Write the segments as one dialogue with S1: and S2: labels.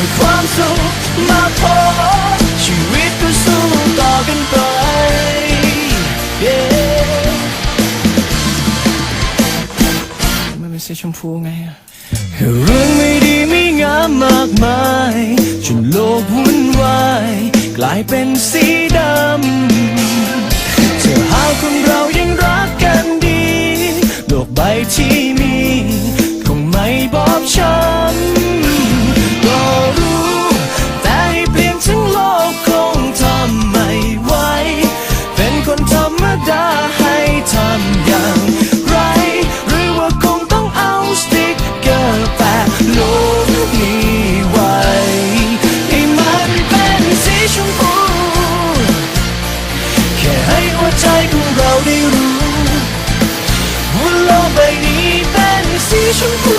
S1: มื่อความสุขมาพอชีวิตก็สู้ต่อกันไป มันเป็นสีชมพูไงอะเรื่องไม่ดีไม่งามมากมายจนโลกวุ่นวายกลายเป็นสีดำเธอหาคนเรายังรักกันดี โลกใบที่มี คงไม่บอบช้ำ Asian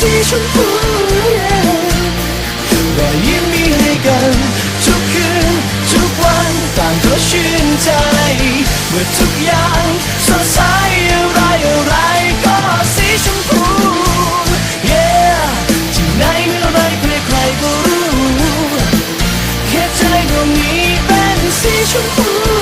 S1: สีชมพูรอยยิ้มมีให้กัน ทุกคืน ทุกวันต่างก็ชื่นใจ เมื่อทุกอย่างสดใสอะไรอะไรก็สีชมพู yeah ที่ไหนเมื่อไรใครใก็รู้ แค่ใจดวงนี้เป็นสีชมพู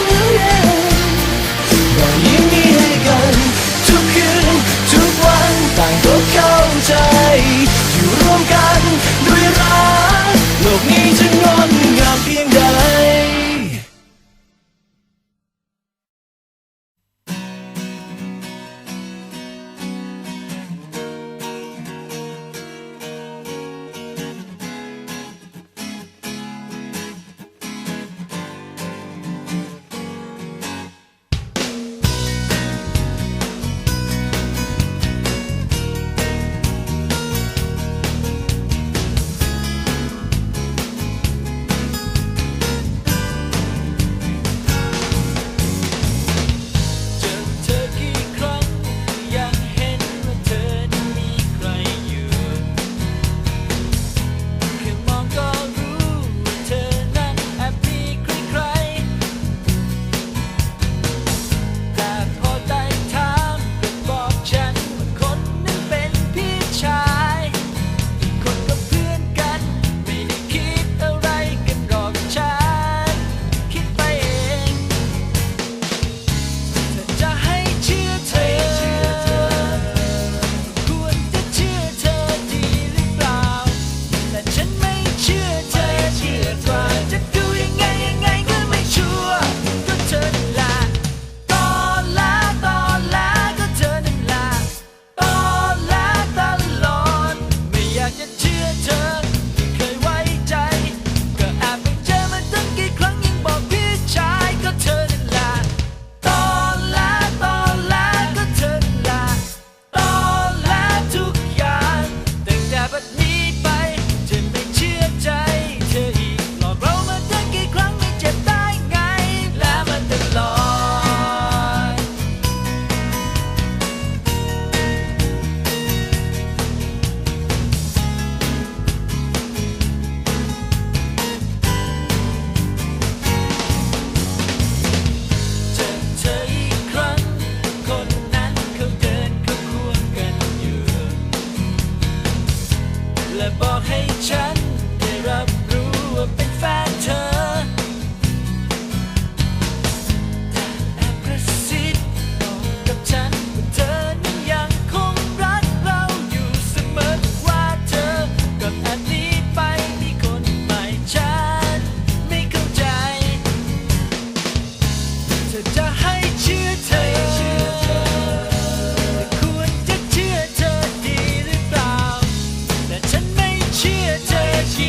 S1: paycheck.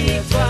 S1: Keep